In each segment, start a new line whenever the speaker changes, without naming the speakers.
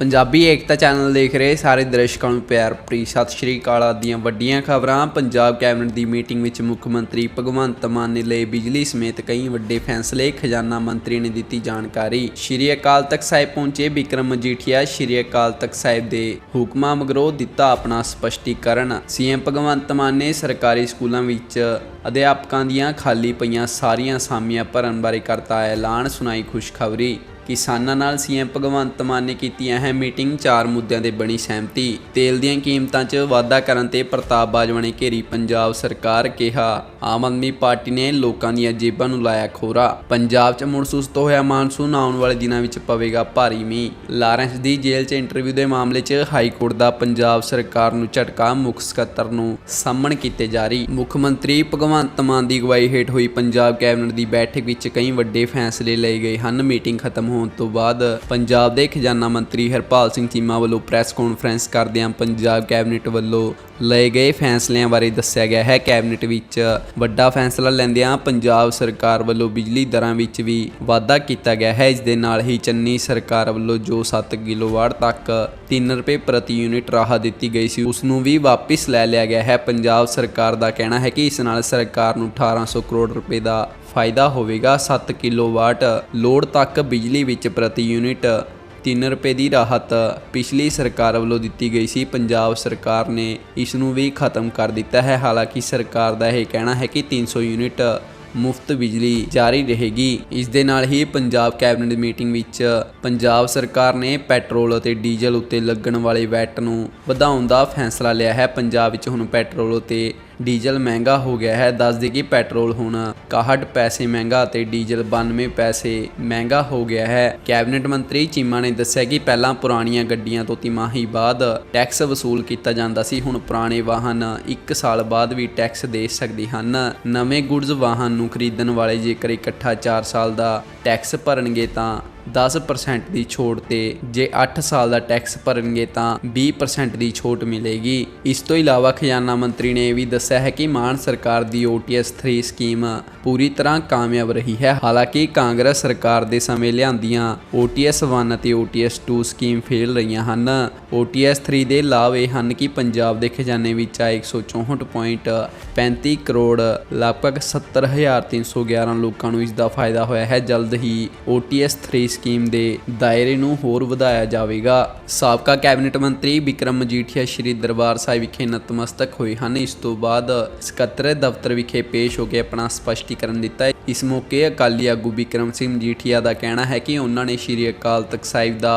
ਪੰਜਾਬੀ ਏਕਤਾ channel ਦੇਖ ਰਹੇ ਸਾਰੇ ਦਰਸ਼ਕਾਂ ਨੂੰ ਪਿਆਰ ਭਰੀ। ਸਤਿ ਸ਼੍ਰੀ ਅਕਾਲ ਆਦਿ ਦੀਆਂ ਵੱਡੀਆਂ ਖਬਰਾਂ। ਪੰਜਾਬ ਕੈਬਨਿਟ ਦੀ ਮੀਟਿੰਗ ਵਿੱਚ ਮੁੱਖ ਮੰਤਰੀ ਭਗਵੰਤ ਮਾਨ ਨੇ ਲਏ ਬਿਜਲੀ ਸਮੇਤ ਕਈ ਵੱਡੇ ਫੈਸਲੇ। ਖਜ਼ਾਨਾ ਮੰਤਰੀ ਨੇ ਦਿੱਤੀ ਜਾਣਕਾਰੀ। ਸ਼੍ਰੀ ਅਕਾਲ ਤਖਤ ਸਾਹਿਬ ਪਹੁੰਚੇ ਵਿਕਰਮ ਮਜੀਠੀਆ। ਸ਼੍ਰੀ ਅਕਾਲ ਤਖਤ ਸਾਹਿਬ ਦੇ ਹੁਕਮਾਂ ਮਗਰੋਂ ਦਿੱਤਾ ਆਪਣਾ ਸਪਸ਼ਟੀਕਰਨ। ਸੀਐਮ ਭਗਵੰਤ ਮਾਨ ਨੇ ਸਰਕਾਰੀ ਸਕੂਲਾਂ ਵਿੱਚ ਅਧਿਆਪਕਾਂ ਦੀਆਂ ਖਾਲੀ ਪਈਆਂ ਸਾਰੀਆਂ ਅਸਾਮੀਆਂ ਭਰਨ ਬਾਰੇ ਕਰਤਾ ਐਲਾਨ। ਸੁਣਾਈ ਖੁਸ਼ਖਬਰੀ। ਕਿਸਾਨਾਂ ਨਾਲ ਸੀਐਮ ਭਗਵੰਤ ਮਾਨ ਨੇ ਕੀਤੀ ਅਹਿਮ ਮੀਟਿੰਗ ਚਾਰ ਮੁੱਦਿਆਂ ਤੇ ਬਣੀ ਸਹਿਮਤੀ। ਤੇਲ ਦੀਆਂ ਕੀਮਤਾਂ 'ਚ ਵਾਧਾ ਕਰਨ ਤੇ ਪ੍ਰਤਾਪ ਬਾਜਵਾ ਨੇ ਘੇਰੀ ਪੰਜਾਬ ਸਰਕਾਰ ਕਿਹਾ। ਆਮ ਆਦਮੀ ਪਾਰਟੀ ਨੇ ਲੋਕਾਂ ਦੀਆਂ ਜੇਬਾਂ ਨੂੰ ਲਾਇਆ ਖੋਰਾ। ਪੰਜਾਬ 'ਚ ਮੁੜ ਸੁਸਤ ਹੋਇਆ ਮਾਨਸੂਨ, ਆਉਣ ਵਾਲੇ ਦਿਨਾਂ ਵਿੱਚ ਪਵੇਗਾ ਭਾਰੀ ਮੀਂਹ। ਲਾਰੈਂਸ ਦੀ ਜੇਲ੍ਹ 'ਚ ਇੰਟਰਵਿਊ ਦੇ ਮਾਮਲੇ 'ਚ ਹਾਈ ਕੋਰਟ ਦਾ ਪੰਜਾਬ ਸਰਕਾਰ ਨੂੰ ਝਟਕਾ, ਮੁੱਖ ਸਕੱਤਰ ਨੂੰ ਸਾਹਮਣ ਕੀਤੇ ਜਾਰੀ। ਮੁੱਖ ਮੰਤਰੀ ਭਗਵੰਤ ਮਾਨ ਦੀ ਅਗਵਾਈ ਹੇਠ ਹੋਈ ਪੰਜਾਬ ਕੈਬਨਿਟ ਦੀ ਬੈਠਕ ਵਿੱਚ ਕਈ ਵੱਡੇ ਫੈਸਲੇ ਲਏ ਗਏ ਹਨ। ਮੀਟਿੰਗ ਖਤਮ ਹੋ ਹੋਣ ਤੋਂ ਬਾਅਦ ਪੰਜਾਬ ਦੇ ਖਜ਼ਾਨਾ ਮੰਤਰੀ ਹਰਪਾਲ ਸਿੰਘ ਚੀਮਾ ਵੱਲੋਂ ਪ੍ਰੈਸ ਕਾਨਫਰੰਸ ਕਰਦਿਆਂ ਪੰਜਾਬ ਕੈਬਨਿਟ ਵੱਲੋਂ ਲਏ ਗਏ ਫੈਸਲਿਆਂ ਬਾਰੇ ਦੱਸਿਆ ਗਿਆ ਹੈ। ਕੈਬਨਿਟ ਵਿੱਚ ਵੱਡਾ ਫੈਸਲਾ ਲੈਂਦਿਆਂ ਪੰਜਾਬ ਸਰਕਾਰ ਵੱਲੋਂ ਬਿਜਲੀ ਦਰਾਂ ਵਿੱਚ ਵੀ ਵਾਧਾ ਕੀਤਾ ਗਿਆ ਹੈ। ਇਸ ਦੇ ਨਾਲ ਹੀ ਚੰਨੀ ਸਰਕਾਰ ਵੱਲੋਂ ਜੋ 7 ਕਿਲੋਵਾਟ ਤੱਕ 3 ਰੁਪਏ ਪ੍ਰਤੀ ਯੂਨਿਟ ਰਾਹਤ ਦਿੱਤੀ ਗਈ ਸੀ, ਉਸ ਨੂੰ ਵੀ ਵਾਪਿਸ ਲੈ ਲਿਆ ਗਿਆ ਹੈ। ਪੰਜਾਬ ਸਰਕਾਰ ਦਾ ਕਹਿਣਾ ਹੈ ਕਿ ਇਸ ਨਾਲ ਸਰਕਾਰ ਨੂੰ 1800 ਕਰੋੜ ਰੁਪਏ ਦਾ ਫਾਇਦਾ ਹੋਵੇਗਾ। 7 ਕਿਲੋਵਾਟ ਲੋਡ ਤੱਕ ਬਿਜਲੀ ਵਿੱਚ ਪ੍ਰਤੀ ਯੂਨਿਟ 3 ਰੁਪਏ ਦੀ ਰਾਹਤ ਪਿਛਲੀ ਸਰਕਾਰ ਵੱਲੋਂ ਦਿੱਤੀ ਗਈ ਸੀ। ਪੰਜਾਬ ਸਰਕਾਰ ਨੇ ਇਸ ਨੂੰ ਵੀ ਖਤਮ ਕਰ ਦਿੱਤਾ ਹੈ। ਹਾਲਾਂਕਿ ਸਰਕਾਰ ਦਾ ਇਹ ਕਹਿਣਾ ਹੈ ਕਿ 300 ਯੂਨਿਟ ਮੁਫਤ ਬਿਜਲੀ ਜਾਰੀ ਰਹੇਗੀ। ਇਸ ਦੇ ਨਾਲ ਹੀ ਪੰਜਾਬ ਕੈਬਨਿਟ ਮੀਟਿੰਗ ਵਿੱਚ ਪੰਜਾਬ ਸਰਕਾਰ ਨੇ ਪੈਟਰੋਲ ਅਤੇ ਡੀਜ਼ਲ ਉੱਤੇ ਲੱਗਣ ਵਾਲੇ ਵੈਟ ਨੂੰ ਵਧਾਉਣ ਦਾ ਫੈਸਲਾ ਲਿਆ ਹੈ। ਪੰਜਾਬ ਵਿੱਚ ਹੁਣ ਪੈਟਰੋਲ ਅਤੇ ਡੀਜ਼ਲ ਮਹਿੰਗਾ ਹੋ ਗਿਆ ਹੈ। ਦੱਸ ਦੇ ਕਿ ਪੈਟਰੋਲ ਹੁਣ 61 ਪੈਸੇ ਮਹਿੰਗਾ ਅਤੇ ਡੀਜ਼ਲ 92 ਪੈਸੇ ਮਹਿੰਗਾ ਹੋ ਗਿਆ ਹੈ। ਕੈਬਨਿਟ ਮੰਤਰੀ ਚੀਮਾ ਨੇ ਦੱਸਿਆ ਕਿ ਪਹਿਲਾਂ ਪੁਰਾਣੀਆਂ ਗੱਡੀਆਂ ਤੋਂ ਤਿਮਾਹੀ ਬਾਅਦ ਟੈਕਸ ਵਸੂਲ ਕੀਤਾ ਜਾਂਦਾ ਸੀ। ਹੁਣ ਪੁਰਾਣੇ ਵਾਹਨ 1 ਸਾਲ ਬਾਅਦ ਵੀ ਟੈਕਸ ਦੇ ਸਕਦੇ ਹਨ। ਨਵੇਂ ਗੁੱਡਸ ਵਾਹਨ ਨੂੰ ਖਰੀਦਣ ਵਾਲੇ ਜੇਕਰ ਇਕੱਠਾ 4 ਸਾਲ ਦਾ ਟੈਕਸ ਭਰਨਗੇ ਤਾਂ 10% ਦੀ ਛੋਟ ਤੇ ਜੇ 8 ਸਾਲ ਦਾ ਟੈਕਸ ਭਰਨਗੇ ਤਾਂ 20% ਦੀ ਛੋਟ ਮਿਲੇਗੀ। ਇਸ ਤੋਂ ਇਲਾਵਾ ਖਜ਼ਾਨਾ ਮੰਤਰੀ ਨੇ ਇਹ ਵੀ ਦੱਸਿਆ ਹੈ ਕਿ ਮਾਨ ਸਰਕਾਰ ਦੀ OTS 3 ਸਕੀਮ ਪੂਰੀ ਤਰ੍ਹਾਂ ਕਾਮਯਾਬ ਰਹੀ ਹੈ। ਹਾਲਾਂਕਿ ਕਾਂਗਰਸ ਸਰਕਾਰ ਦੇ ਸਮੇਂ ਲਿਆਂਦੀਆਂ OTS 1 ਅਤੇ OTS 2 ਸਕੀਮ ਫੇਲ ਰਹੀਆਂ ਹਨ। OTS 3 ਦੇ ਲਾਭ ਇਹ ਹਨ ਕਿ ਪੰਜਾਬ ਦੇ ਖਜ਼ਾਨੇ ਵਿੱਚ ਆਏ 164.35 ਕਰੋੜ, ਲਗਭਗ 70311 ਲੋਕਾਂ ਨੂੰ ਇਸ ਦਾ ਫਾਇਦਾ ਹੋਇਆ ਹੈ। ਜਲਦ ਹੀ OTS 3 ਸਕੀਮ ਦੇ ਦਾਇਰੇ ਨੂੰ ਹੋਰ ਵਧਾਇਆ ਜਾਵੇਗਾ। ਸਾਬਕਾ ਕੈਬਨਿਟ ਮੰਤਰੀ ਵਿਕਰਮ ਮਜੀਠੀਆ ਸ਼੍ਰੀ ਦਰਬਾਰ ਸਾਹਿਬ ਵਿਖੇ ਨਤਮਸਤਕ ਹੋਏ ਹਨ। ਇਸ ਤੋਂ ਬਾਅਦ ਸਕੱਤਰ ਦਫ਼ਤਰ ਵਿਖੇ ਪੇਸ਼ ਹੋ ਕੇ ਆਪਣਾ ਸਪਸ਼ਟੀਕਰਨ ਦਿੱਤਾ ਇਸ ਮੌਕੇ ਅਕਾਲੀ ਆਗੂ ਵਿਕਰਮ ਸਿੰਘ ਮਜੀਠੀਆ ਦਾ ਕਹਿਣਾ ਹੈ ਕਿ ਉਹਨਾਂ ਨੇ ਸ਼੍ਰੀ ਅਕਾਲ ਤਖਤ ਸਾਹਿਬ ਦਾ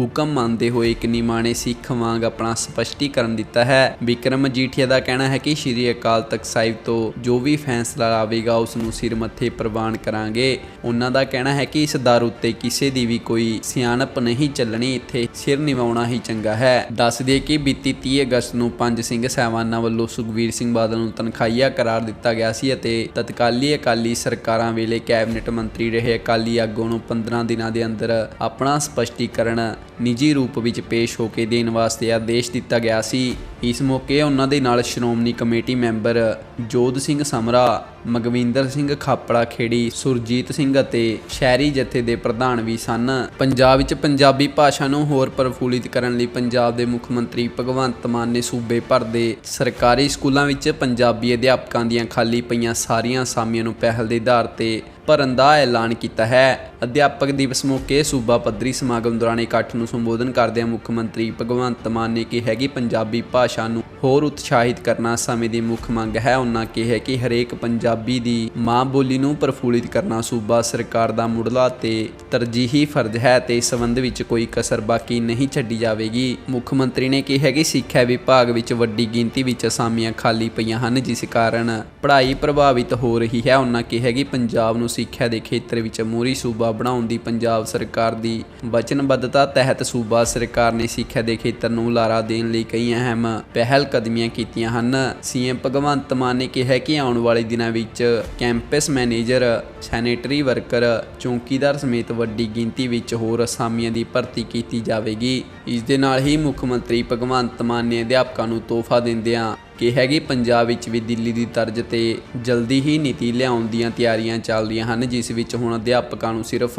ਹੁਕਮ ਮੰਨਦੇ ਹੋਏ ਇੱਕ ਨਿਮਾਣੇ ਸਿੱਖ ਵਾਂਗ ਆਪਣਾ ਸਪਸ਼ਟੀਕਰਨ ਦਿੱਤਾ ਹੈ। ਵਿਕਰਮ ਮਜੀਠੀਆ ਦਾ ਕਹਿਣਾ ਹੈ ਕਿ ਸ਼੍ਰੀ ਅਕਾਲ ਤਖਤ ਸਾਹਿਬ ਤੋਂ ਜੋ ਵੀ ਫੈਸਲਾ ਆਵੇਗਾ, ਉਸ ਨੂੰ ਸਿਰ ਮੱਥੇ ਪ੍ਰਵਾਨ ਕਰਾਂਗੇ। ਉਹਨਾਂ ਦਾ ਕਹਿਣਾ ਹੈ ਕਿ ਇਸ ਦਰ ਉੱਤੇ ਕਿਸੇ ਦੀ ਵੀ ਕੋਈ ਸਿਆਣਪ ਨਹੀਂ ਚੱਲਣੀ। ਇੱਥੇ ਸਿਰ ਨਿਵਾਉਣਾ ਹੀ ਚੰਗਾ ਹੈ। ਦੱਸ ਦਈਏ ਕਿ ਬੀਤੀ 30 ਅਗਸਤ ਨੂੰ ਪੰਜ ਸਿੰਘ ਸਹਿਬਾਨਾਂ ਵੱਲੋਂ ਸੁਖਵੀਰ ਸਿੰਘ ਬਾਦਲ ਨੂੰ ਤਨਖਾਹੀਆ ਕਰਾਰ ਦਿੱਤਾ ਗਿਆ ਸੀ ਅਤੇ ਤਤਕਾਲੀ ਅਕਾਲੀ ਸਰਕਾਰਾਂ ਵੇਲੇ ਕੈਬਨਿਟ ਮੰਤਰੀ ਰਹੇ ਅਕਾਲੀ ਆਗੂ ਨੂੰ 15 ਦਿਨਾਂ ਦੇ ਅੰਦਰ ਆਪਣਾ ਸਪਸ਼ਟੀਕਰਨ ਨਿੱਜੀ ਰੂਪ ਵਿੱਚ ਪੇਸ਼ ਹੋ ਕੇ ਦੇਣ ਵਾਸਤੇ ਆਦੇਸ਼ ਦਿੱਤਾ ਗਿਆ ਸੀ। ਇਸ ਮੌਕੇ ਉਹਨਾਂ ਦੇ ਨਾਲ ਸ਼੍ਰੋਮਣੀ ਕਮੇਟੀ ਮੈਂਬਰ ਜੋਧ ਸਿੰਘ ਸਮਰਾ, ਮਗਵਿੰਦਰ ਸਿੰਘ ਖਾਪੜਾ ਖੇੜੀ, ਸੁਰਜੀਤ ਸਿੰਘ ਅਤੇ ਸ਼ਹਿਰੀ ਜਥੇ ਦੇ ਪ੍ਰਧਾਨ ਵੀ ਸਨ। ਪੰਜਾਬ ਵਿੱਚ ਪੰਜਾਬੀ ਭਾਸ਼ਾ ਨੂੰ ਹੋਰ ਪ੍ਰਫੁੱਲਿਤ ਕਰਨ ਲਈ ਪੰਜਾਬ ਦੇ ਮੁੱਖ ਮੰਤਰੀ ਭਗਵੰਤ ਮਾਨ ਨੇ ਸੂਬੇ ਭਰ ਦੇ ਸਰਕਾਰੀ ਸਕੂਲਾਂ ਵਿੱਚ ਪੰਜਾਬੀ ਅਧਿਆਪਕਾਂ ਦੀਆਂ ਖਾਲੀ ਪਈਆਂ ਸਾਰੀਆਂ ਅਸਾਮੀਆਂ ਨੂੰ ਪਹਿਲ ਦੇ ਆਧਾਰ ਤੇ ਭਰਨ ਦਾ ਐਲਾਨ ਕੀਤਾ ਹੈ। ਅਧਿਆਪਕ ਦਿਵਸ ਮੌਕੇ ਸੂਬਾ ਪੱਧਰੀ ਸਮਾਗਮ ਦੌਰਾਨ ਇਕੱਠ ਨੂੰ ਸੰਬੋਧਨ ਕਰਦਿਆਂ ਮੁੱਖ ਮੰਤਰੀ ਭਗਵੰਤ ਮਾਨ ਨੇ ਕਿਹਾ ਕਿ ਪੰਜਾਬੀ ਭਾਸ਼ਾ ਨੂੰ ਹੋਰ ਉਤਸ਼ਾਹਿਤ ਕਰਨਾ ਸਮੇਂ ਦੀ ਮੁੱਖ ਮੰਗ ਹੈ। ਉਹਨਾਂ ਕਿਹਾ ਕਿ ਹਰੇਕ ਪੰਜਾਬੀ ਦੀ ਮਾਂ ਬੋਲੀ ਨੂੰ ਪ੍ਰਫੁੱਲਿਤ ਕਰਨਾ ਸੂਬਾ ਸਰਕਾਰ ਦਾ ਮੁੱਢਲਾ ਤੇ ਤਰਜੀਹੀ ਫਰਜ਼ ਹੈ ਤੇ ਇਸ ਸੰਬੰਧ ਵਿੱਚ ਕੋਈ ਕਸਰ ਬਾਕੀ ਨਹੀਂ ਛੱਡੀ ਜਾਵੇਗੀ। ਮੁੱਖ ਮੰਤਰੀ ਨੇ ਕਿਹਾ ਕਿ ਸਿੱਖਿਆ ਵਿਭਾਗ ਵਿੱਚ ਵੱਡੀ ਗਿਣਤੀ ਵਿੱਚ ਅਸਾਮੀਆਂ ਖਾਲੀ ਪਈਆਂ ਹਨ, ਜਿਸ ਕਾਰਨ ਪੜ੍ਹਾਈ ਪ੍ਰਭਾਵਿਤ ਹੋ ਰਹੀ ਹੈ। ਉਹਨਾਂ ਕਿਹਾ ਕਿ ਪੰਜਾਬ ਨੂੰ ਸਿੱਖਿਆ ਦੇ ਖੇਤਰ ਵਿੱਚ ਮੋਹਰੀ ਸੂਬਾ ਬਣਾਉਣ ਦੀ ਪੰਜਾਬ ਸਰਕਾਰ ਦੀ ਵਚਨਬੱਧਤਾ ਤਹਿਤ ਸੂਬਾ ਸਰਕਾਰ ਨੇ ਸਿੱਖਿਆ ਦੇ ਖੇਤਰ ਨੂੰ ਲਾਰਾ ਦੇਣ ਲਈ ਕਈ ਅਹਿਮ ਪਹਿਲ ਕਦਮੀਆਂ ਕੀਤੀਆਂ ਹਨ। ਸੀਐਮ ਭਗਵੰਤ ਮਾਨ ਨੇ ਕਿਹਾ ਕਿ ਆਉਣ ਵਾਲੇ ਦਿਨਾਂ ਵਿੱਚ ਕੈਂਪਸ ਮੈਨੇਜਰ, ਸੈਨੇਟਰੀ ਵਰਕਰ, ਚੌਕੀਦਾਰ ਸਮੇਤ ਵੱਡੀ ਗਿਣਤੀ ਵਿੱਚ ਹੋਰ ਅਸਾਮੀਆਂ ਦੀ ਭਰਤੀ ਕੀਤੀ ਜਾਵੇਗੀ। ਇਸ ਦੇ ਨਾਲ ਹੀ ਮੁੱਖ ਮੰਤਰੀ ਭਗਵੰਤ ਮਾਨ ਨੇ ਅਧਿਆਪਕਾਂ ਨੂੰ ਤੋਹਫਾ ਦਿੰਦਿਆਂ ਕਿਹਾ ਕਿ ਪੰਜਾਬ ਵਿੱਚ ਵੀ ਦਿੱਲੀ ਦੀ ਤਰਜ਼ ਤੇ ਜਲਦੀ ਹੀ ਨੀਤੀ ਲਿਆਉਣ ਦੀਆਂ ਤਿਆਰੀਆਂ ਚੱਲ ਰਹੀਆਂ ਹਨ, ਜਿਸ ਵਿੱਚ ਹੁਣ ਅਧਿਆਪਕਾਂ ਨੂੰ ਸਿਰਫ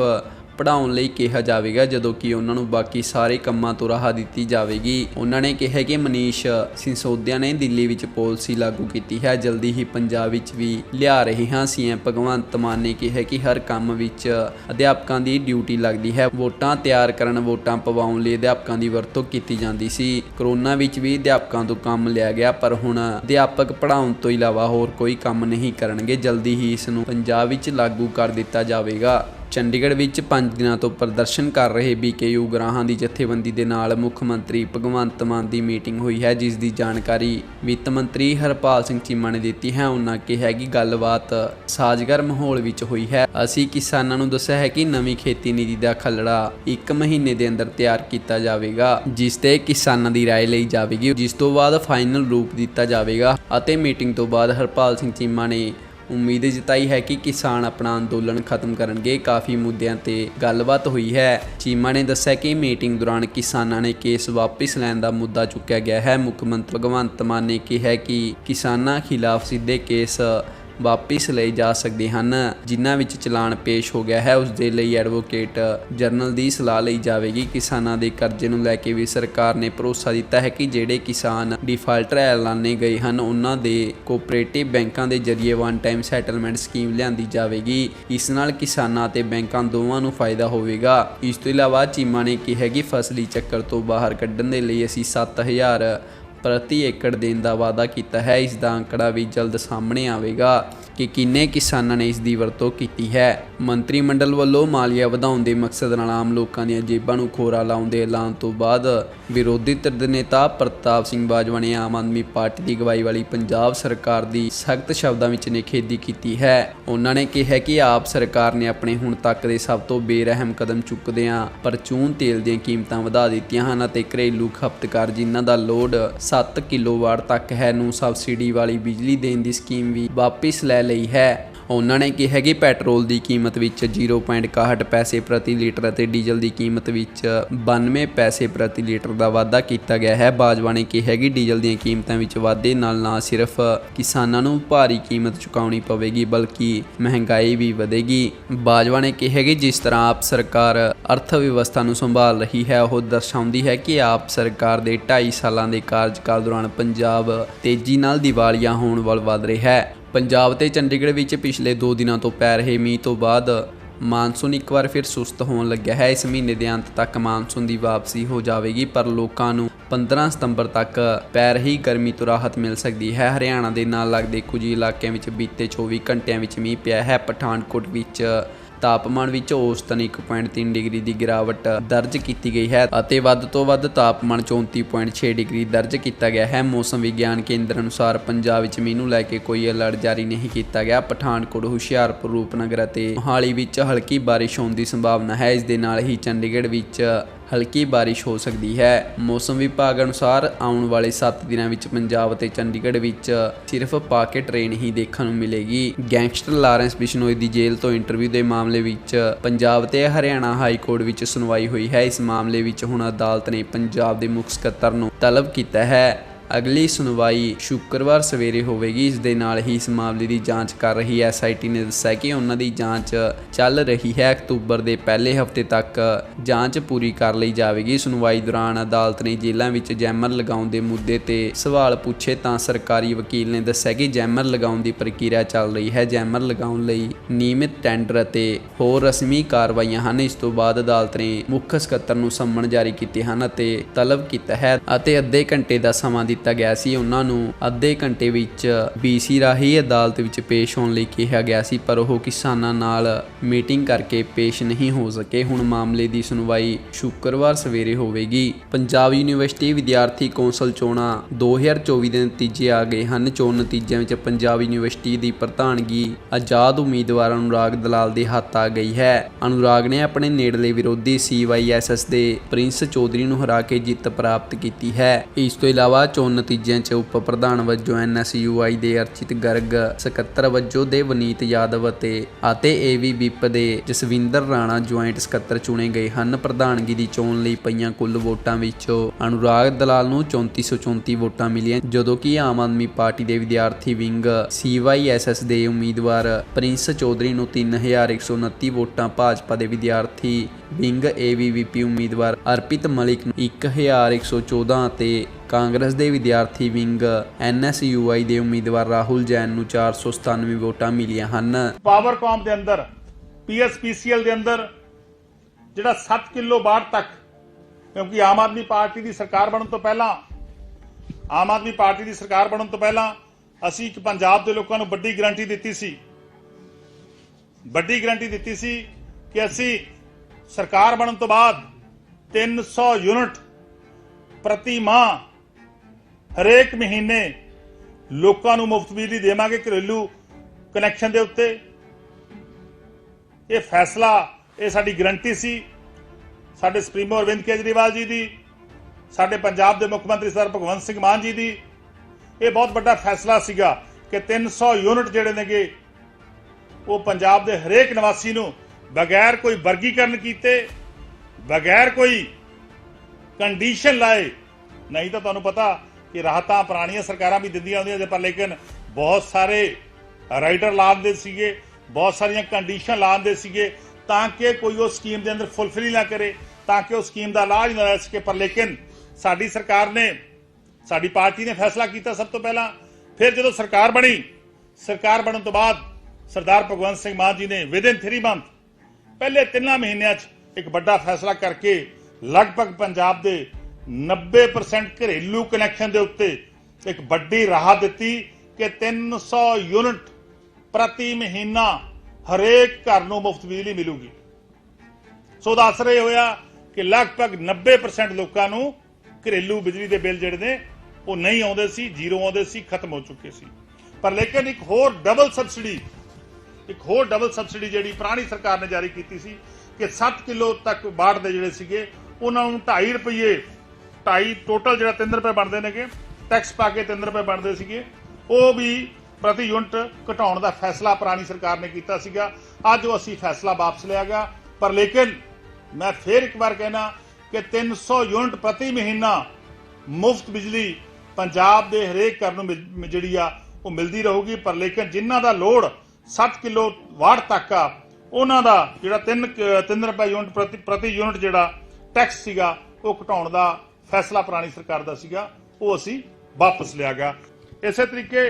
ਪੜਾਉਣ ਲਈ ਕਿਹਾ ਜਾਵੇਗਾ, ਜਦੋਂ ਕਿ ਉਹਨਾਂ ਨੂੰ ਬਾਕੀ ਸਾਰੇ ਕੰਮਾਂ ਤੋਂ ਰਾਹਤ ਦਿੱਤੀ ਜਾਵੇਗੀ। ਉਹਨਾਂ ਨੇ ਕਿਹਾ ਕਿ ਮਨੀਸ਼ ਸਿੰਸੋਦੀਆ ਨੇ ਦਿੱਲੀ ਵਿੱਚ ਪਾਲਿਸੀ ਲਾਗੂ ਕੀਤੀ ਹੈ। ਜਲਦੀ ਹੀ ਪੰਜਾਬ ਵਿੱਚ ਵੀ ਲਿਆ ਰਹੇ ਹਾਂ। ਸੀਐਮ ਭਗਵੰਤ ਮਾਨ ਨੇ ਕਿਹਾ ਕਿ ਹਰ ਕੰਮ ਵਿੱਚ ਅਧਿਆਪਕਾਂ ਦੀ ਡਿਊਟੀ ਲੱਗਦੀ ਹੈ। ਵੋਟਾਂ ਤਿਆਰ ਕਰਨ, ਵੋਟਾਂ ਪਵਾਉਣ ਲਈ ਅਧਿਆਪਕਾਂ ਦੀ ਵਰਤੋਂ ਕੀਤੀ ਜਾਂਦੀ ਸੀ। ਕਰੋਨਾ ਵਿੱਚ ਵੀ ਅਧਿਆਪਕਾਂ ਤੋਂ ਕੰਮ ਲਿਆ ਗਿਆ, ਪਰ ਹੁਣ ਅਧਿਆਪਕ ਪੜ੍ਹਾਉਣ ਤੋਂ ਇਲਾਵਾ ਹੋਰ ਕੋਈ ਕੰਮ ਨਹੀਂ ਕਰਨਗੇ। ਜਲਦੀ ਹੀ ਇਸ ਨੂੰ ਪੰਜਾਬ ਵਿੱਚ ਲਾਗੂ ਕਰ ਦਿੱਤਾ ਜਾਵੇਗਾ। ਚੰਡੀਗੜ੍ਹ ਵਿੱਚ 5 ਦਿਨਾਂ ਤੋਂ ਪ੍ਰਦਰਸ਼ਨ ਕਰ ਰਹੇ ਬੀਕੇਯੂ ਗਰਾਹਾਂ ਦੀ ਜਥੇਬੰਦੀ ਦੇ ਨਾਲ ਮੁੱਖ ਮੰਤਰੀ ਭਗਵੰਤ ਮਾਨ ਦੀ ਮੀਟਿੰਗ ਹੋਈ ਹੈ ਜਿਸ ਦੀ ਜਾਣਕਾਰੀ ਵਿੱਤ ਮੰਤਰੀ ਹਰਪਾਲ ਸਿੰਘ ਚੀਮਾ ਨੇ ਦਿੱਤੀ ਹੈ ਉਹਨਾਂ ਕਿਹਾ ਕਿ ਗੱਲਬਾਤ ਸਾਜ਼ਗਰ ਮਾਹੌਲ ਵਿੱਚ ਹੋਈ ਹੈ ਅਸੀਂ ਕਿਸਾਨਾਂ ਨੂੰ ਦੱਸਿਆ ਹੈ ਕਿ ਨਵੀਂ ਖੇਤੀ ਨੀਤੀ ਦਾ ਖਲੜਾ 1 ਮਹੀਨੇ ਦੇ ਅੰਦਰ ਤਿਆਰ ਕੀਤਾ ਜਾਵੇਗਾ ਜਿਸ ਤੇ ਕਿਸਾਨਾਂ ਦੀ رائے ਲਈ ਜਾਵੇਗੀ ਜਿਸ ਤੋਂ ਬਾਅਦ ਫਾਈਨਲ ਰੂਪ ਦਿੱਤਾ ਜਾਵੇਗਾ ਅਤੇ ਮੀਟਿੰਗ ਤੋਂ ਬਾਅਦ ਹਰਪਾਲ ਸਿੰਘ ਚੀਮਾ ਨੇ ਉਮੀਦ ਜਤਾਈ ਹੈ ਕਿ ਕਿਸਾਨ ਆਪਣਾ ਅੰਦੋਲਨ ਖਤਮ ਕਰਨਗੇ। ਕਾਫੀ ਮੁੱਦਿਆਂ ਤੇ ਗੱਲਬਾਤ ਹੋਈ ਹੈ। ਚੀਮਾ ਨੇ ਦੱਸਿਆ ਕਿ ਮੀਟਿੰਗ ਦੌਰਾਨ ਕਿਸਾਨਾਂ ਨੇ ਕੇਸ ਵਾਪਸ ਲੈਣ ਦਾ ਮੁੱਦਾ ਚੁੱਕਿਆ ਗਿਆ ਹੈ। ਮੁੱਖ ਮੰਤਰੀ ਭਗਵੰਤ ਮਾਨ ਨੇ ਕਿਹਾ ਕਿ ਕਿਸਾਨਾਂ ਖਿਲਾਫ ਸਿੱਧੇ ਕੇਸ ਵਾਪਿਸ ਲਏ ਜਾ ਸਕਦੇ ਹਨ, ਜਿਨ੍ਹਾਂ ਵਿੱਚ ਚਲਾਨ ਪੇਸ਼ ਹੋ ਗਿਆ ਹੈ। ਉਸ ਦੇ ਲਈ ਐਡਵੋਕੇਟ ਜਨਰਲ ਦੀ ਸਲਾਹ ਲਈ ਜਾਵੇਗੀ। ਕਿਸਾਨਾਂ ਦੇ ਕਰਜ਼ੇ ਨੂੰ ਲੈ ਕੇ ਵੀ ਸਰਕਾਰ ਨੇ ਭਰੋਸਾ ਦਿੱਤਾ ਹੈ ਕਿ ਜਿਹੜੇ ਕਿਸਾਨ ਡਿਫਾਲਟਰ ਐਲਾਨੇ ਗਏ ਹਨ, ਉਹਨਾਂ ਦੇ ਕੋਆਪਰੇਟਿਵ ਬੈਂਕਾਂ ਦੇ ਜ਼ਰੀਏ ਵਨ ਟਾਈਮ ਸੈਟਲਮੈਂਟ ਸਕੀਮ ਲਿਆਂਦੀ ਜਾਵੇਗੀ। ਇਸ ਨਾਲ ਕਿਸਾਨਾਂ ਤੇ ਬੈਂਕਾਂ ਦੋਵਾਂ ਨੂੰ ਫਾਇਦਾ ਹੋਵੇਗਾ। ਇਸ ਤੋਂ ਇਲਾਵਾ ਚੀਮਾ ਨੇ ਕਿਹਾ ਕਿ ਫਸਲੀ ਚੱਕਰ ਤੋਂ ਬਾਹਰ ਕੱਢਣ ਦੇ ਲਈ ਅਸੀਂ 7000 ਪ੍ਰਤੀ ਏਕੜ ਦੇਣ ਦਾ ਵਾਅਦਾ ਕੀਤਾ ਹੈ। ਇਸ ਦਾ ਅੰਕੜਾ ਵੀ ਜਲਦ ਸਾਹਮਣੇ ਆਵੇਗਾ। ਕਿ ਕਿੰਨੇ ਕਿਸਾਨਾਂ ਨੇ ਇਸ ਦੀ ਵਰਤੋਂ ਕੀਤੀ ਹੈ। ਮੰਤਰੀ ਮੰਡਲ ਵੱਲੋਂ ਮਾਲੀਆ ਵਧਾਉਣ ਦੇ ਮਕਸਦ ਨਾਲ ਆਮ ਲੋਕਾਂ ਦੀਆਂ ਜੇਬਾਂ ਨੂੰ ਖੋਰਾ ਲਾਉਣ ਦੇ ਐਲਾਨ ਤੋਂ ਬਾਅਦ ਵਿਰੋਧੀ ਧਿਰ ਦੇ ਨੇਤਾ ਪ੍ਰਤਾਪ ਸਿੰਘ ਬਾਜਵਾ ਨੇ ਆਮ ਆਦਮੀ ਪਾਰਟੀ ਦੀ ਅਗਵਾਈ ਵਾਲੀ ਪੰਜਾਬ ਸਰਕਾਰ ਦੀ ਸਖਤ ਸ਼ਬਦਾਂ ਵਿੱਚ ਨਿਖੇਧੀ ਕੀਤੀ ਹੈ। ਉਹਨਾਂ ਨੇ ਕਿਹਾ ਕਿ ਆਪ ਸਰਕਾਰ ਨੇ ਆਪਣੇ ਹੁਣ ਤੱਕ ਦੇ ਸਭ ਤੋਂ ਬੇਰਹਿਮ ਕਦਮ ਚੁੱਕਦਿਆਂ ਪਰਚੂਨ ਤੇਲ ਦੀਆਂ ਕੀਮਤਾਂ ਵਧਾ ਦਿੱਤੀਆਂ ਹਨ ਅਤੇ ਘਰੇਲੂ ਖਪਤਕਾਰ ਜਿਨ੍ਹਾਂ ਦਾ ਲੋਡ 7 ਕਿਲੋਵਾਟ ਤੱਕ ਹੈ ਨੂੰ ਸਬਸਿਡੀ ਵਾਲੀ ਬਿਜਲੀ ਦੇਣ ਦੀ ਸਕੀਮ ਵੀ ਵਾਪਿਸ ਲੈ ਲਈ ਹੈ। ਉਹਨਾਂ ਨੇ ਕਿਹਾ ਕਿ ਪੈਟਰੋਲ ਦੀ ਕੀਮਤ ਵਿੱਚ 0.61 ਪੈਸੇ ਪ੍ਰਤੀ ਲੀਟਰ ਅਤੇ ਡੀਜ਼ਲ ਦੀ ਕੀਮਤ ਵਿੱਚ 92 ਪੈਸੇ ਪ੍ਰਤੀ ਲੀਟਰ ਦਾ ਵਾਧਾ ਕੀਤਾ ਗਿਆ ਹੈ। ਬਾਜਵਾ ਨੇ ਕਿਹਾ ਕਿ ਡੀਜ਼ਲ ਦੀਆਂ ਕੀਮਤਾਂ ਵਿੱਚ ਵਾਧੇ ਨਾਲ ਨਾ ਸਿਰਫ ਕਿਸਾਨਾਂ ਨੂੰ ਭਾਰੀ ਕੀਮਤ ਚੁਕਾਉਣੀ ਪਵੇਗੀ, ਬਲਕਿ ਮਹਿੰਗਾਈ ਵੀ ਵਧੇਗੀ। ਬਾਜਵਾ ਨੇ ਕਿਹਾ ਕਿ ਜਿਸ ਤਰ੍ਹਾਂ ਆਪ ਸਰਕਾਰ ਅਰਥ ਵਿਵਸਥਾ ਨੂੰ ਸੰਭਾਲ ਰਹੀ ਹੈ, ਉਹ ਦਰਸਾਉਂਦੀ ਹੈ ਕਿ ਆਪ ਸਰਕਾਰ ਦੇ 2.5 ਸਾਲਾਂ ਦੇ ਕਾਰਜਕਾਲ ਦੌਰਾਨ ਪੰਜਾਬ ਤੇਜ਼ੀ ਨਾਲ ਦੀਵਾਲੀਆ ਹੋਣ ਵੱਲ ਵਧ ਰਿਹਾ ਹੈ। ਪੰਜਾਬ ਤੇ ਚੰਡੀਗੜ੍ਹ ਵਿੱਚ ਪਿਛਲੇ 2 ਦਿਨਾਂ ਤੋਂ ਪੈ ਰਹੇ ਮੀਂਹ ਤੋਂ ਬਾਅਦ ਮਾਨਸੂਨ ਇੱਕ ਵਾਰ ਫਿਰ ਸੁਸਤ ਹੋਣ ਲੱਗਿਆ ਹੈ। ਇਸ ਮਹੀਨੇ ਦੇ ਅੰਤ ਤੱਕ ਮਾਨਸੂਨ ਦੀ ਵਾਪਸੀ ਹੋ ਜਾਵੇਗੀ, ਪਰ ਲੋਕਾਂ ਨੂੰ 15 ਸਤੰਬਰ ਤੱਕ ਪੈ ਰਹੀ ਗਰਮੀ ਤੋਂ ਰਾਹਤ ਮਿਲ ਸਕਦੀ ਹੈ। ਹਰਿਆਣਾ ਦੇ ਨਾਲ ਲੱਗਦੇ ਕੁਝ ਇਲਾਕਿਆਂ ਵਿੱਚ ਬੀਤੇ 24 ਘੰਟਿਆਂ ਵਿੱਚ ਮੀਂਹ ਪਿਆ ਹੈ। ਪਠਾਨਕੋਟ ਵਿੱਚ ਤਾਪਮਾਨ ਵਿੱਚ ਔਸਤਨ 1.3 ਡਿਗਰੀ ਦੀ ਗਿਰਾਵਟ ਦਰਜ ਕੀਤੀ ਗਈ ਹੈ ਅਤੇ ਵੱਧ ਤੋਂ ਵੱਧ ਤਾਪਮਾਨ 34.6 ਡਿਗਰੀ ਦਰਜ ਕੀਤਾ ਗਿਆ ਹੈ। ਮੌਸਮ ਵਿਗਿਆਨ ਕੇਂਦਰ ਅਨੁਸਾਰ ਪੰਜਾਬ ਵਿੱਚ ਮੀਂਹ ਨੂੰ ਲੈ ਕੇ ਕੋਈ ਅਲਰਟ ਜਾਰੀ ਨਹੀਂ ਕੀਤਾ ਗਿਆ। ਪਠਾਨਕੋਟ, ਹੁਸ਼ਿਆਰਪੁਰ, ਰੂਪਨਗਰ ਅਤੇ ਮੋਹਾਲੀ ਵਿੱਚ ਹਲਕੀ ਬਾਰਿਸ਼ ਹੋਣ ਦੀ ਸੰਭਾਵਨਾ ਹੈ। ਇਸ ਦੇ ਨਾਲ ਹੀ ਚੰਡੀਗੜ੍ਹ ਵਿੱਚ ਹਲਕੀ ਬਾਰਿਸ਼ ਹੋ ਸਕਦੀ ਹੈ। ਮੌਸਮ ਵਿਭਾਗ ਅਨੁਸਾਰ ਆਉਣ ਵਾਲੇ 7 ਦਿਨਾਂ ਵਿੱਚ ਪੰਜਾਬ ਅਤੇ ਚੰਡੀਗੜ੍ਹ ਵਿੱਚ ਸਿਰਫ ਪਾਕੇਟ ਰੇਨ ਹੀ ਦੇਖਣ ਨੂੰ ਮਿਲੇਗੀ। ਗੈਂਗਸਟਰ ਲਾਰੈਂਸ ਬਿਸ਼ਨੋਈ ਦੀ ਜੇਲ੍ਹ ਤੋਂ ਇੰਟਰਵਿਊ ਦੇ ਮਾਮਲੇ ਵਿੱਚ ਪੰਜਾਬ ਤੇ ਹਰਿਆਣਾ ਹਾਈ ਕੋਰਟ ਵਿੱਚ ਸੁਣਵਾਈ ਹੋਈ ਹੈ। ਇਸ ਮਾਮਲੇ ਵਿੱਚ ਹੁਣ ਅਦਾਲਤ ਨੇ ਪੰਜਾਬ ਦੇ ਮੁੱਖ ਸਕੱਤਰ ਨੂੰ ਤਲਬ ਕੀਤਾ ਹੈ। ਅਗਲੀ ਸੁਣਵਾਈ ਸ਼ੁੱਕਰਵਾਰ ਸਵੇਰੇ ਹੋਵੇਗੀ, ਇਸ ਦੇ ਨਾਲ ਹੀ ਇਸ ਮਾਮਲੇ ਦੀ ਜਾਂਚ ਕਰ ਰਹੀ ਐਸਆਈਟੀ ਨੇ ਦੱਸਿਆ ਕਿ ਉਹਨਾਂ ਦੀ ਜਾਂਚ ਚੱਲ ਰਹੀ ਹੈ। ਅਕਤੂਬਰ ਦੇ ਪਹਿਲੇ ਹਫ਼ਤੇ ਤੱਕ ਜਾਂਚ ਪੂਰੀ ਕਰ ਲਈ ਜਾਵੇਗੀ। ਸੁਣਵਾਈ ਦੌਰਾਨ ਅਦਾਲਤ ਨੇ ਜੇਲ੍ਹਾਂ ਵਿੱਚ ਜੈਮਰ ਲਗਾਉਣ ਦੇ ਮੁੱਦੇ ਤੇ ਸਵਾਲ ਪੁੱਛੇ ਤਾਂ ਸਰਕਾਰੀ ਵਕੀਲ ਨੇ ਦੱਸਿਆ ਕਿ ਜੈਮਰ ਲਗਾਉਣ ਦੀ ਪ੍ਰਕਿਰਿਆ ਚੱਲ ਰਹੀ ਹੈ। ਜੈਮਰ ਲਗਾਉਣ ਲਈ ਨਿਯਮਿਤ ਟੈਂਡਰ ਅਤੇ ਹੋਰ ਰਸਮੀ ਕਾਰਵਾਈਆਂ ਹਨ। ਇਸ ਤੋਂ ਬਾਅਦ ਅਦਾਲਤ ਨੇ ਮੁੱਖ ਸਕੱਤਰ ਨੂੰ ਸੰਮਣ ਜਾਰੀ ਕੀਤੇ ਹਨ ਅਤੇ ਤਲਬ ਕੀਤਾ ਹੈ ਅਤੇ ਅੱਧੇ ਘੰਟੇ ਦਾ ਸਮਾਂ ਦਿੱਤਾ ਗਿਆ ਸੀ। ਉਹਨਾਂ ਨੂੰ ਅੱਧੇ ਘੰਟੇ ਵਿੱਚ ਬੀਸੀ ਰਾਹੀਂ ਅਦਾਲਤ ਵਿੱਚ ਪੇਸ਼ ਹੋਣ ਲਈ ਕਿਹਾ ਗਿਆ ਸੀ, ਪਰ ਉਹ ਕਿਸਾਨਾਂ ਨਾਲ ਮੀਟਿੰਗ ਕਰਕੇ ਪੇਸ਼ ਨਹੀਂ ਹੋ ਸਕੇ। ਹੁਣ ਮਾਮਲੇ ਦੀ ਸੁਣਵਾਈ ਸ਼ੁੱਕਰਵਾਰ ਸਵੇਰੇ ਹੋਵੇਗੀ। ਪੰਜਾਬ ਯੂਨੀਵਰਸਿਟੀ ਵਿਦਿਆਰਥੀ ਕੌਂਸਲ ਚੋਣਾਂ 2024 ਦੇ ਨਤੀਜੇ ਆ ਗਏ ਹਨ। ਚੋਣ ਨਤੀਜਿਆਂ ਵਿੱਚ ਪੰਜਾਬ ਯੂਨੀਵਰਸਿਟੀ ਦੀ ਪ੍ਰਧਾਨਗੀ ਆਜ਼ਾਦ ਉਮੀਦਵਾਰ ਅਨੁਰਾਗ ਦਲਾਲ ਦੇ ਹੱਥ ਆ ਗਈ ਹੈ। ਅਨੁਰਾਗ ਨੇ ਆਪਣੇ ਨੇੜਲੇ ਵਿਰੋਧੀ ਸੀਵਾਈਐਸਐਸ ਦੇ ਪ੍ਰਿੰਸ ਚੌਧਰੀ ਨੂੰ ਹਰਾ ਕੇ ਜਿੱਤ ਪ੍ਰਾਪਤ ਕੀਤੀ ਹੈ। ਇਸ ਤੋਂ ਇਲਾਵਾ ਚੋਣ ਚੋਣ ਨਤੀਜਿਆਂ 'ਚ ਉਪ ਪ੍ਰਧਾਨ ਵਜੋਂ ਐਨਐਸਯੂਆਈ ਦੇ ਅਰਚਿਤ ਗਰਗ, ਸਕੱਤਰ ਵਜੋਂ ਦੇਵਨੀਤ ਯਾਦਵ ਅਤੇ ਅਤੇ ਏਵੀ ਵਿਪ ਦੇ ਜਸਵਿੰਦਰ ਰਾਣਾ ਜੁਆਇੰਟ ਸਕੱਤਰ ਚੁਣੇ ਗਏ ਹਨ। ਪ੍ਰਧਾਨਗੀ ਦੀ ਚੋਣ ਲਈ ਪਈਆਂ ਕੁੱਲ ਵੋਟਾਂ ਵਿੱਚੋਂ ਅਨੁਰਾਗ ਦਲਾਲ ਨੂੰ 3434 ਵੋਟਾਂ ਮਿਲੀਆਂ, ਜਦੋਂ ਕਿ ਆਮ ਆਦਮੀ ਪਾਰਟੀ ਦੇ ਵਿਦਿਆਰਥੀ ਵਿੰਗ ਸੀਵਾਈਐਸਐਸ ਦੇ ਉਮੀਦਵਾਰ ਪ੍ਰਿੰਸ ਚੌਧਰੀ ਨੂੰ 3129 ਵੋਟਾਂ, ਭਾਜਪਾ ਦੇ ਵਿਦਿਆਰਥੀ ਵਿੰਗ ਏਵੀਵੀਪੀ ਉਮੀਦਵਾਰ ਅਰਪਿਤ ਮਲਿਕ ਨੂੰ 1114 ਅਤੇ ਕਾਂਗਰਸ ਦੇ ਵਿਦਿਆਰਥੀ ਵਿੰਗ ਐਨਐਸਯੂਆਈ ਦੇ ਉਮੀਦਵਾਰ ਰਾਹੁਲ ਜੈਨ ਨੂੰ 497 ਵੋਟਾਂ ਮਿਲੀਆਂ ਹਨ।
ਪਾਵਰਕਾਮ ਦੇ ਅੰਦਰ ਪੀਐਸਪੀਸੀਐਲ ਦੇ ਅੰਦਰ, ਜਿਹੜਾ 7 ਕਿਲੋ ਬਾੜ ਤੱਕ, ਕਿਉਂਕਿ ਆਮ ਆਦਮੀ ਪਾਰਟੀ ਦੀ ਸਰਕਾਰ ਬਣਨ ਤੋਂ ਪਹਿਲਾਂ, ਆਮ ਆਦਮੀ ਪਾਰਟੀ ਦੀ ਸਰਕਾਰ ਬਣਨ ਤੋਂ ਪਹਿਲਾਂ ਅਸੀਂ ਇੱਕ ਪੰਜਾਬ ਦੇ ਲੋਕਾਂ ਨੂੰ ਵੱਡੀ ਗਰੰਟੀ ਦਿੱਤੀ ਸੀ। ਵੱਡੀ ਗਰੰਟੀ ਦਿੱਤੀ ਸੀ ਕਿ ਅਸੀਂ ਸਰਕਾਰ ਬਣਨ ਤੋਂ ਬਾਅਦ 300 ਯੂਨਿਟ ਪ੍ਰਤੀ ਮਾਹ ਹਰੇਕ ਮਹੀਨੇ ਲੋਕਾਂ ਨੂੰ ਮੁਫਤ ਬਿਜਲੀ ਦੇਵਾਂਗੇ ਘਰੇਲੂ ਕਨੈਕਸ਼ਨ ਦੇ ਉੱਤੇ। ਇਹ ਫੈਸਲਾ, ਇਹ ਸਾਡੀ ਗਰੰਟੀ ਸੀ। ਸਾਡੇ ਸੁਪਰੀਮੋ ਅਰਵਿੰਦ ਕੇਜਰੀਵਾਲ ਜੀ ਦੀ, ਸਾਡੇ ਪੰਜਾਬ ਦੇ ਮੁੱਖ ਮੰਤਰੀ ਸਰ ਭਗਵੰਤ ਸਿੰਘ ਮਾਨ ਜੀ ਦੀ, ਇਹ ਬਹੁਤ ਵੱਡਾ ਫੈਸਲਾ ਸੀਗਾ ਕਿ 300 ਯੂਨਿਟ ਜਿਹੜੇ ਨੇਗੇ, ਉਹ ਪੰਜਾਬ ਦੇ ਹਰੇਕ ਨਿਵਾਸੀ ਨੂੰ ਬਗੈਰ ਕੋਈ ਵਰਗੀਕਰਨ ਕੀਤੇ, ਬਗੈਰ ਕੋਈ ਕੰਡੀਸ਼ਨ ਲਾਏ। ਨਹੀਂ ਤਾਂ ਤੁਹਾਨੂੰ ਪਤਾ ਕਿ ਰਾਹਤਾਂ ਪੁਰਾਣੀਆਂ ਸਰਕਾਰਾਂ ਵੀ ਦਿੰਦੀਆਂ ਹੁੰਦੀਆਂ ਜੇ ਪਰ ਲੇਕਿਨ ਬਹੁਤ ਸਾਰੇ ਰਾਈਡਰ ਲਾਉਂਦੇ ਸੀਗੇ, ਬਹੁਤ ਸਾਰੀਆਂ ਕੰਡੀਸ਼ਨ ਲਾਉਂਦੇ ਸੀਗੇ ਤਾਂ ਕਿ ਕੋਈ ਉਹ ਸਕੀਮ ਦੇ ਅੰਦਰ ਫੁੱਲਫਿਲ ਹੀ ਨਾ ਕਰੇ, ਤਾਂ ਕਿ ਉਹ ਸਕੀਮ ਦਾ ਲਾਭ ਨਾ ਲੈ ਸਕੇ। ਪਰ ਲੇਕਿਨ ਸਾਡੀ ਸਰਕਾਰ ਨੇ, ਸਾਡੀ ਪਾਰਟੀ ਨੇ ਫੈਸਲਾ ਕੀਤਾ ਸਭ ਤੋਂ ਪਹਿਲਾਂ। ਫਿਰ ਜਦੋਂ ਸਰਕਾਰ ਬਣੀ, ਸਰਕਾਰ ਬਣਨ ਤੋਂ ਬਾਅਦ ਸਰਦਾਰ ਭਗਵੰਤ ਸਿੰਘ ਮਾਨ ਜੀ ਨੇ ਵਿਦਿਨ 3 ਮੰਥ ਪਹਿਲੇ ਤਿੰਨਾਂ ਮਹੀਨਿਆਂ 'ਚ ਇੱਕ ਵੱਡਾ ਫੈਸਲਾ ਕਰਕੇ ਲਗਭਗ ਪੰਜਾਬ ਦੇ 90% ਘਰੇਲੂ ਕਨੈਕਸ਼ਨ ਦੇ ਉੱਤੇ ਇੱਕ ਵੱਡੀ ਰਾਹਤ ਦਿੱਤੀ ਕਿ 300 ਯੂਨਿਟ ਪ੍ਰਤੀ ਮਹੀਨਾ ਹਰੇਕ ਘਰ ਨੂੰ ਮੁਫਤ ਬਿਜਲੀ ਮਿਲੂਗੀ। ਸੋ ਦਾ ਅਸਰ ਇਹ ਹੋਇਆ ਕਿ ਲਗਭਗ 90% ਲੋਕਾਂ ਨੂੰ ਘਰੇਲੂ ਬਿਜਲੀ ਦੇ ਬਿੱਲ ਜਿਹੜੇ ਨੇ, ਉਹ ਨਹੀਂ ਆਉਂਦੇ ਸੀ, ਜ਼ੀਰੋ ਆਉਂਦੇ ਸੀ, ਖਤਮ ਹੋ ਚੁੱਕੇ ਸੀ। ਪਰ ਲੇਕਿਨ ਇੱਕ ਹੋਰ ਡਬਲ ਸਬਸਿਡੀ ਇੱਕ ਹੋਰ ਡਬਲ ਸਬਸਿਡੀ ਜਿਹੜੀ ਪੁਰਾਣੀ ਸਰਕਾਰ ਨੇ ਜਾਰੀ ਕੀਤੀ ਸੀ ਕਿ 7 ਕਿਲੋ ਤੱਕ ਬਾੜ ਦੇ ਜਿਹੜੇ ਸੀਗੇ, ਉਹਨਾਂ ਨੂੰ 2.5 ਰੁਪਏ 2.5 ਟੋਟਲ ਜਿਹੜਾ 3 ਰੁਪਏ ਬਣਦੇ ਨੇਗੇ ਟੈਕਸ ਪਾ ਕੇ 3 ਰੁਪਏ ਬਣਦੇ ਸੀਗੇ। ਉਹ ਵੀ ਪ੍ਰਤੀ ਯੂਨਿਟ ਘਟਾਉਣ ਦਾ ਫੈਸਲਾ ਪੁਰਾਣੀ ਸਰਕਾਰ ਨੇ ਕੀਤਾ ਸੀਗਾ। ਅੱਜ ਉਹ ਅਸੀਂ ਫੈਸਲਾ ਵਾਪਸ ਲਿਆ ਗਿਆ। ਪਰ ਲੇਕਿਨ ਮੈਂ ਫੇਰ ਇੱਕ ਵਾਰ ਕਹਿਣਾ ਕਿ 300 ਯੂਨਿਟ ਪ੍ਰਤੀ ਮਹੀਨਾ ਮੁਫਤ ਬਿਜਲੀ ਪੰਜਾਬ ਦੇ ਹਰੇਕ ਘਰ ਨੂੰ ਮਿਲ- ਜਿਹੜੀ ਆ, ਉਹ ਮਿਲਦੀ ਰਹੂਗੀ। ਪਰ ਲੇਕਿਨ ਜਿਨ੍ਹਾਂ ਦਾ ਲੋਡ 7 ਕਿਲੋ ਵਾਟ ਤੱਕ ਆ, ਉਹਨਾਂ ਦਾ ਜਿਹੜਾ 3 3 ਰੁਪਏ ਯੂਨਿਟ ਪ੍ਰਤੀ ਪ੍ਰਤੀ ਯੂਨਿਟ ਜਿਹੜਾ ਟੈਕਸ ਸੀਗਾ, ਉਹ ਘਟਾਉਣ ਦਾ ਫੈਸਲਾ ਪੁਰਾਣੀ ਸਰਕਾਰ ਦਾ ਸੀਗਾ, ਉਹ ਅਸੀਂ ਵਾਪਸ ਲਿਆ ਗਿਆ ਇਸੇ ਤਰੀਕੇ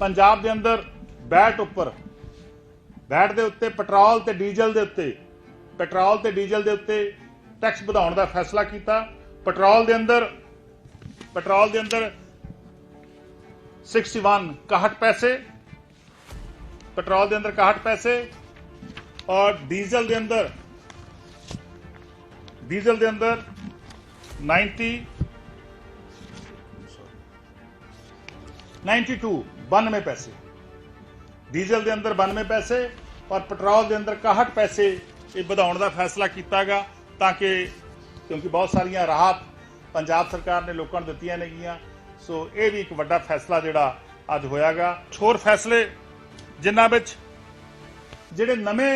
ਪੰਜਾਬ ਦੇ ਅੰਦਰ ਬੈਟ ਉੱਪਰ, ਬੈਟ ਦੇ ਉੱਤੇ, ਪੈਟਰੋਲ ਤੇ ਡੀਜ਼ਲ ਦੇ ਉੱਤੇ, ਪੈਟਰੋਲ ਤੇ ਡੀਜ਼ਲ ਦੇ ਉੱਤੇ ਟੈਕਸ ਵਧਾਉਣ ਦਾ ਫੈਸਲਾ ਕੀਤਾ। ਪੈਟਰੋਲ ਦੇ ਅੰਦਰ, ਪੈਟਰੋਲ ਦੇ ਅੰਦਰ 61 61 ਪੈਸੇ, ਪੈਟਰੋਲ ਦੇ ਅੰਦਰ 61 ਪੈਸੇ ਔਰ ਡੀਜ਼ਲ ਦੇ ਅੰਦਰ, ਡੀਜ਼ਲ ਦੇ ਅੰਦਰ 90 92 92 ਪੈਸੇ ਡੀਜ਼ਲ ਦੇ ਅੰਦਰ 92 ਪੈਸੇ ਔਰ ਪੈਟਰੋਲ ਦੇ ਅੰਦਰ 61 ਪੈਸੇ ਇਹ ਵਧਾਉਣ ਦਾ ਫੈਸਲਾ ਕੀਤਾਗਾ ਤਾਂ ਕਿ ਕਿਉਂਕਿ ਬਹੁਤ ਸਾਰੀਆਂ ਰਾਹਤ ਪੰਜਾਬ ਸਰਕਾਰ ਨੇ ਲੋਕਾਂ ਨੂੰ ਦਿੱਤੀਆਂ ਨੇਗੀਆਂ ਸੋ ਇਹ ਵੀ ਇੱਕ ਵੱਡਾ ਫੈਸਲਾ ਜਿਹੜਾ ਅੱਜ ਹੋਇਆਗਾ ਛੋਰ ਫੈਸਲੇ ਜਿਨ੍ਹਾਂ ਵਿੱਚ ਜਿਹੜੇ ਨਵੇਂ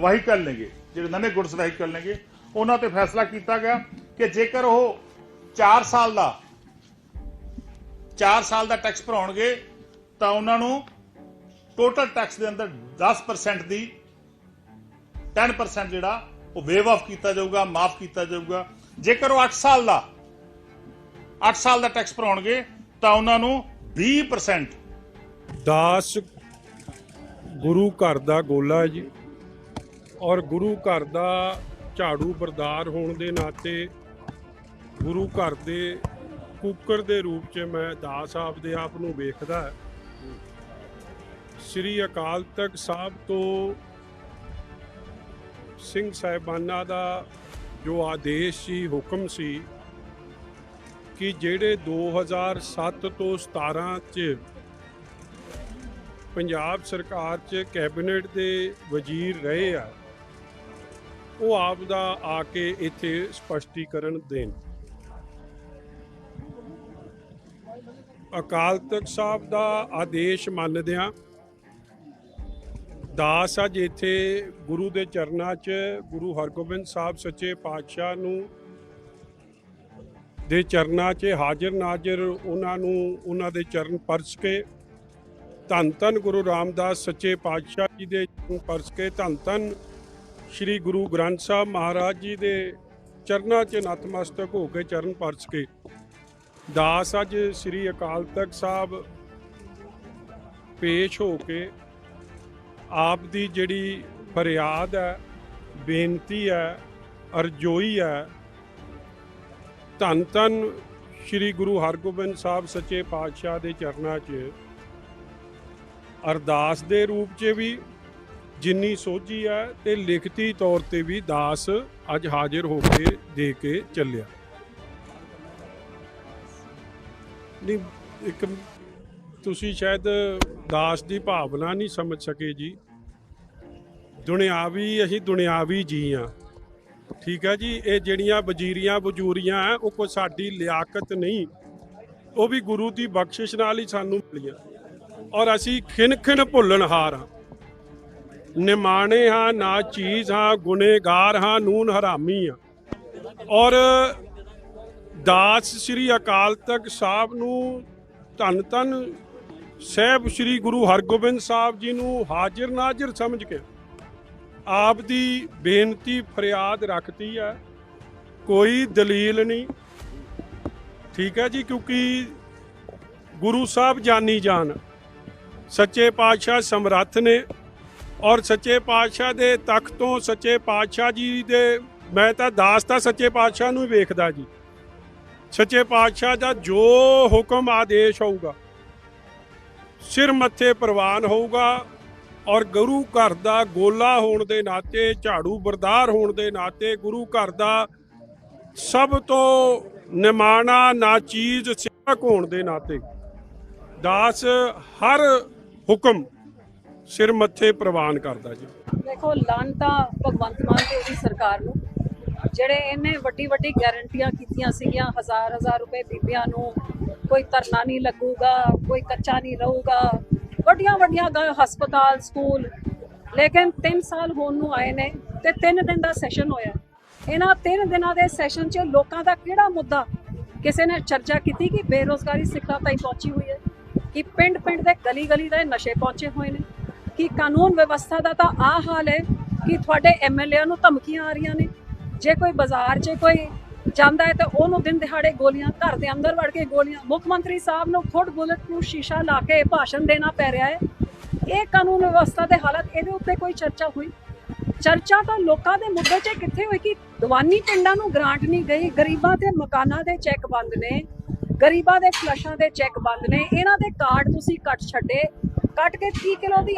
ਵਾਹੀਕਲ ਨੇਗੇ ਜਿਹੜੇ ਨਵੇਂ ਗੁੱਡਸ ਵਾਹੀਕਲ ਨੇਗੇ ਉਹਨਾਂ ਤੇ ਫੈਸਲਾ ਕੀਤਾ ਗਿਆ ਕਿ ਜੇਕਰ ਉਹ 4 ਸਾਲ ਦਾ 4 ਸਾਲ ਦਾ ਟੈਕਸ ਭਰਾਉਣਗੇ, ਤਾਂ ਉਹਨਾਂ ਨੂੰ ਟੋਟਲ ਟੈਕਸ ਦੇ ਅੰਦਰ 10% ਦੀ 10% ਜਿਹੜਾ, ਉਹ ਵੇਵ ਆਫ ਕੀਤਾ ਜਾਊਗਾ, ਮਾਫ ਕੀਤਾ ਜਾਊਗਾ। ਜੇਕਰ ਉਹ 8 ਸਾਲ ਦਾ 8 ਸਾਲ ਦਾ ਟੈਕਸ ਭਰਾਉਣਗੇ, ਤਾਂ ਉਹਨਾਂ ਨੂੰ 20%
ਦਾਸ ਗੁਰੂ ਘਰ ਦਾ ਗੋਲਾ ਜੀ। ਔਰ ਗੁਰੂ ਘਰ ਦਾ ਝਾੜੂ ਬਰਦਾਰ ਹੋਣ ਦੇ ਨਾਤੇ ਗੁਰੂ ਘਰ ਦੇ ਕੁੱਕਰ ਦੇ ਰੂਪ 'ਚ ਮੈਂ ਦਾਸ ਆਪ ਦੇ ਆਪ ਨੂੰ ਵੇਖਦਾ ਸ੍ਰੀ ਅਕਾਲ ਤਖਤ ਸਾਹਿਬ ਤੋਂ ਸਿੰਘ ਸਾਹਿਬਾਨਾਂ ਦਾ ਜੋ ਆਦੇਸ਼ ਸੀ, ਹੁਕਮ ਸੀ ਕਿ ਜਿਹੜੇ 2007 ਤੋਂ 17 ਚ ਪੰਜਾਬ ਸਰਕਾਰ ਚ ਕੈਬਨਿਟ ਦੇ ਵਜ਼ੀਰ ਰਹੇ ਆ, ਉਹ ਆਪ ਦਾ ਆ ਕੇ ਇੱਥੇ ਸਪਸ਼ਟੀਕਰਨ ਦੇਣ। ਅਕਾਲ ਤਖਤ ਸਾਹਿਬ ਦਾ ਆਦੇਸ਼ ਮੰਨਦਿਆਂ ਦਾਸ ਅੱਜ ਇੱਥੇ ਗੁਰੂ ਦੇ ਚਰਨਾਂ 'ਚ ਗੁਰੂ ਹਰਗੋਬਿੰਦ ਸਾਹਿਬ ਸੱਚੇ ਪਾਤਸ਼ਾਹ ਨੂੰ ਦੇ ਚਰਨਾਂ 'ਚ ਹਾਜ਼ਰ ਨਾਜ਼ਰ ਉਹਨਾਂ ਨੂੰ ਉਹਨਾਂ ਦੇ ਚਰਨ ਪਰਸ ਕੇ, ਧੰਨ ਧੰਨ ਗੁਰੂ ਰਾਮਦਾਸ ਸੱਚੇ ਪਾਤਸ਼ਾਹ ਜੀ ਦੇ ਚਰਨ ਪਰਸ ਕੇ, ਧੰਨ ਧੰਨ ਸ੍ਰੀ ਗੁਰੂ ਗ੍ਰੰਥ ਸਾਹਿਬ ਮਹਾਰਾਜ ਜੀ ਦੇ ਚਰਨਾਂ 'ਚ ਨਤਮਸਤਕ ਹੋ ਕੇ ਚਰਨ ਪਰਸ ਕੇ। ਦਾਸ ਅੱਜ ਸ੍ਰੀ ਅਕਾਲ ਤਖਤ ਸਾਹਿਬ ਪੇਸ਼ ਹੋ ਕੇ ਆਪ ਦੀ ਜਿਹੜੀ ਫਰਿਆਦ ਹੈ, ਬੇਨਤੀ ਹੈ, ਅਰਜ਼ੋਈ ਹੈ, ਧੰਨ ਧੰਨ ਸ੍ਰੀ ਗੁਰੂ ਹਰਗੋਬਿੰਦ ਸਾਹਿਬ ਸੱਚੇ ਪਾਤਸ਼ਾਹ ਦੇ ਚਰਨਾਂ 'ਚ ਅਰਦਾਸ ਦੇ ਰੂਪ 'ਚ ਵੀ ਜਿੰਨੀ ਸੋਝੀ ਹੈ ਤੇ ਲਿਖਤੀ ਤੌਰ ਤੇ ਵੀ ਦਾਸ ਅੱਜ ਹਾਜ਼ਰ ਹੋ ਕੇ ਦੇ ਕੇ ਚੱਲਿਆ। ਨਹੀਂ, ਇੱਕ ਤੁਸੀਂ ਸ਼ਾਇਦ ਦਾਸ ਦੀ ਭਾਵਨਾ ਨਹੀਂ ਸਮਝ ਸਕੇ ਜੀ। ਦੁਨਿਆਵੀ, ਅਸੀਂ ਦੁਨਿਆਵੀ ਜੀ ਆ ਠੀਕ ਹੈ ਜੀ, ਇਹ ਜਿਹੜੀਆਂ ਵਜ਼ੀਰੀਆਂ ਵਜੂਰੀਆਂ ਆ ਉਹ ਕੋਈ ਸਾਡੀ ਲਿਆਕਤ ਨਹੀਂ। ਉਹ ਵੀ ਗੁਰੂ ਦੀ ਬਖਸ਼ਿਸ਼ ਨਾਲ ਹੀ ਸਾਨੂੰ ਮਿਲੀਆਂ। ਔਰ ਅਸੀਂ ਖਿਨ ਖਿਨ ਭੁੱਲਣਹਾਰ ਹਾਂ। ਨਿਮਾਣੇ ਹਾਂ, ਨਾ ਚੀਜ਼ ਹਾਂ, ਗੁਨੇਗਾਰ ਹਾਂ, ਨੂਨ ਹਰਾਮੀ ਹਾਂ। ਔਰ ਦਾਸ ਸ੍ਰੀ ਅਕਾਲ ਤਖਤ ਸਾਹਿਬ ਨੂੰ ਧੰਨ ਧੰਨ ਸਹਿਬ ਸ੍ਰੀ ਗੁਰੂ ਹਰਗੋਬਿੰਦ ਸਾਹਿਬ ਜੀ ਨੂੰ ਹਾਜ਼ਰ ਨਾਜ਼ਰ ਸਮਝ ਕੇ ਆਪ ਦੀ ਬੇਨਤੀ ਫਰਿਆਦ ਰੱਖਤੀ ਹੈ। ਕੋਈ ਦਲੀਲ ਨਹੀਂ। ਠੀਕ ਹੈ ਜੀ, ਕਿਉਂਕਿ ਗੁਰੂ ਸਾਹਿਬ ਜਾਨੀ ਜਾਨ। ਸੱਚੇ ਪਾਤਸ਼ਾਹ ਸਮਰੱਥ ਨੇ ਔਰ ਸੱਚੇ ਪਾਤਸ਼ਾਹ ਦੇ ਤਖਤ ਤੋਂ ਸੱਚੇ ਪਾਤਸ਼ਾਹ ਜੀ ਦੇ ਮੈਂ ਤਾਂ ਦਾਸ ਤਾਂ ਸੱਚੇ ਪਾਤਸ਼ਾਹ ਨੂੰ ਹੀ ਵੇਖਦਾ ਜੀ। ਸੱਚੇ ਪਾਤਸ਼ਾਹ ਦਾ ਜੋ ਹੁਕਮ ਆਦੇਸ਼ ਹੋਊਗਾ, ਸਿਰ ਮੱਥੇ ਪ੍ਰਵਾਨ ਹੋਊਗਾ ਔਰ ਗੁਰੂ ਘਰ ਦਾ ਗੋਲਾ ਹੋਣ ਦੇ ਨਾਤੇ, ਝਾੜੂ ਬਰਦਾਰ ਹੋਣ ਦੇ ਨਾਤੇ ਗੁਰੂ ਘਰ ਦਾ ਸਭ ਤੋਂ ਨਿਮਾਣਾ ਨਾ ਚੀਜ਼ ਸੇਵਕ ਹੋਣ ਦੇ ਨਾਤੇ ਦਾਸ ਹਰ ਹੁਕਮ ਸਿਰ ਮੱਥੇ ਪ੍ਰਵਾਨ ਕਰਦਾ ਜੀ।
ਦੇਖੋ ਲਾਂਟਾ ਭਗਵੰਤ ਮਾਨ ਤੇ ਉਹਦੀ ਸਰਕਾਰ ਨੂੰ ਜਿਹੜੇ ਇਹਨੇ ਵੱਡੀ ਵੱਡੀ ਗਾਰੰਟੀਆਂ ਕੀਤੀਆਂ ਸੀਗੀਆਂ, ਹਜ਼ਾਰ ਹਜ਼ਾਰ ਰੁਪਏ ਬੀਬੀਆਂ ਨੂੰ, ਕੋਈ ਧਰਨਾ ਨਹੀਂ ਲੱਗੂਗਾ, ਕੋਈ ਕੱਚਾ ਨਹੀਂ ਰਹੂਗਾ। ਵੱਡੀਆਂ ਵੱਡੀਆਂ ਗ- ਹਸਪਤਾਲ, ਸਕੂਲ, ਲੇਕਿਨ 3 ਸਾਲ ਹੋਣ ਨੂੰ ਆਏ ਨੇ ਤੇ 3 ਦਿਨ ਦਾ ਸੈਸ਼ਨ ਹੋਇਆ। ਇਹਨਾਂ 3 ਦਿਨਾਂ ਦੇ ਸੈਸ਼ਨ 'ਚ ਲੋਕਾਂ ਦਾ ਕਿਹੜਾ ਮੁੱਦਾ? ਕਿਸੇ ਨੇ ਚਰਚਾ ਕੀਤੀ ਕਿ ਬੇਰੋਜ਼ਗਾਰੀ ਸਿੱਖਾਂ ਤਾਈਂ ਪਹੁੰਚੀ ਹੋਈ ਹੈ? ਕਿ ਪਿੰਡ ਪਿੰਡ ਦੇ ਗਲੀ ਗਲੀ ਦੇ ਨਸ਼ੇ ਪਹੁੰਚੇ ਹੋਏ ਨੇ? ਕਿ ਕਾਨੂੰਨ ਵਿਵਸਥਾ ਦਾ ਤਾਂ ਆ ਹਾਲ ਹੈ ਕਿ ਤੁਹਾਡੇ ਐਮਐਲਏ ਨੂੰ ਧਮਕੀਆਂ ਆ ਰਹੀਆਂ ਨੇ? ਜੇ ਕੋਈ ਬਾਜ਼ਾਰ 'ਚ ਕੋਈ ਜਾਂਦਾ ਹੈ ਤਾਂ ਉਹਨੂੰ ਦਿਨ ਦਿਹਾੜੇ ਗੋਲੀਆਂ, ਘਰ ਦੇ ਅੰਦਰ ਵੜ ਕੇ ਗੋਲੀਆਂ। ਮੁੱਖ ਮੰਤਰੀ ਸਾਹਿਬ ਨੂੰ ਖੁਦ ਬੁਲਟ ਪ੍ਰੂਫ ਸ਼ੀਸ਼ਾ ਲਾ ਕੇ ਭਾਸ਼ਣ ਦੇਣਾ ਪੈ ਰਿਹਾ ਹੈ। ਇਹ ਕਾਨੂੰਨ ਵਿਵਸਥਾ ਦੇ ਹਾਲਤ ਇਹਦੇ ਉੱਤੇ ਕੋਈ ਚਰਚਾ ਹੋਈ? ਚਰਚਾ ਤਾਂ ਲੋਕਾਂ ਦੇ ਮੁੱਦੇ 'ਚ ਕਿੱਥੇ ਹੋਈ ਕਿ ਦੀਵਾਨੀ ਪਿੰਡਾਂ ਨੂੰ ਗ੍ਰਾਂਟ ਨਹੀਂ ਗਈ, ਗਰੀਬਾਂ ਦੇ ਮਕਾਨਾਂ ਦੇ ਚੈੱਕ ਬੰਦ ਨੇ, ਗਰੀਬਾਂ ਦੇ ਫਲਸ਼ਾਂ ਦੇ ਚੈੱਕ ਬੰਦ ਨੇ, ਇਹਨਾਂ ਦੇ ਕਾਰਡ ਤੁਸੀਂ ਕੱਟ ਛੱਡੇ, ਕੱਟ ਕੇ 30 ਕਿਲੋ ਦੀ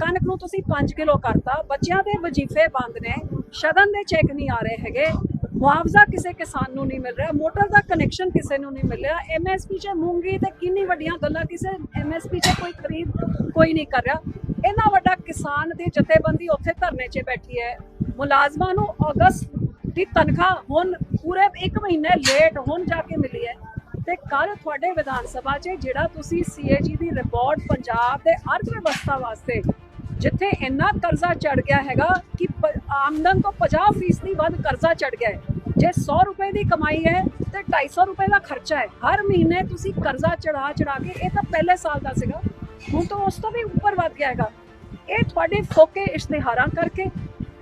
ਕਣਕ ਨੂੰ ਤੁਸੀਂ 5 ਕਿਲੋ ਕਰਤਾ, ਬੱਚਿਆਂ ਦੇ ਵਜੀਫੇ ਬੰਦ ਨੇ। ਸ਼ਗਨ ਦੇ ਚੈੱਕ ਨਹੀਂ ਆ ਰਹੇ ਹੈਗੇ। ਮੁਆਵਜ਼ਾ ਕਿਸੇ ਕਿਸਾਨ ਨੂੰ ਨਹੀਂ ਮਿਲ ਰਿਹਾ। ਮੋਟਰ ਦਾ ਕਨੈਕਸ਼ਨ ਕਿਸੇ ਨੂੰ ਨਹੀਂ ਮਿਲ ਐਮਐਸਪੀ 'ਚ ਮੂੰਗੀ ਤੇ ਕਿੰਨੀ ਵੱਡੀਆਂ ਗੱਲਾਂ ਕਿਸੇ ਐਮਐਸਪੀ 'ਚ ਕੋਈ ਖਰੀਦ ਕੋਈ ਨਹੀਂ ਕਰ ਰਿਹਾ। ਇੰਨਾ ਵੱਡਾ ਕਿਸਾਨ ਦੀ ਜਥੇਬੰਦੀ ਉੱਥੇ ਧਰਨੇ 'ਚ ਬੈਠੀ ਹੈ। ਮੁਲਾਜ਼ਮਾਂ ਨੂੰ ਅਗਸਤ ਦੀ ਤਨਖਾਹ ਹੁਣ ਪੂਰੇ 1 ਮਹੀਨੇ ਲੇਟ ਹੁਣ ਜਾ ਕੇ ਮਿਲੀ ਹੈ। ਤੇ ਕੱਲ ਤੁਹਾਡੇ ਵਿਧਾਨ ਸਭਾ 'ਚ ਜਿਹੜਾ ਤੁਸੀਂ ਸੀਏਜੀ ਦੀ ਰਿਪੋਰਟ ਪੰਜਾਬ ਦੇ ਅਰਥ ਵਿਵਸਥਾ ਵਾਸਤੇ ਜਿੱਥੇ ਇੰਨਾ ਕਰਜ਼ਾ ਚੜ ਗਿਆ ਹੈਗਾ ਕਿ ਆਮਦਨ ਤੋਂ 50% ਵੱਧ ਕਰਜ਼ਾ ਚੜ ਗਿਆ ਹੈ। ਜੇ 100 ਰੁਪਏ ਦੀ ਕਮਾਈ ਹੈ ਤੇ 250 ਰੁਪਏ ਦਾ ਖਰਚਾ ਹੈ। ਹਰ ਮਹੀਨੇ ਤੁਸੀਂ ਕਰਜ਼ਾ ਚੜਾ ਚੜਾ ਕੇ, ਇਹ ਤਾਂ ਪਹਿਲੇ ਸਾਲ ਦਾ ਸੀਗਾ, ਹੁਣ ਤਾਂ ਉਸ ਤੋਂ ਵੀ ਉੱਪਰ ਵੱਧ ਗਿਆ ਹੈਗਾ। ਇਹ ਤੁਹਾਡੇ ਫੋਕੇ ਇਸ਼ਤਿਹਾਰਾਂ ਕਰਕੇ,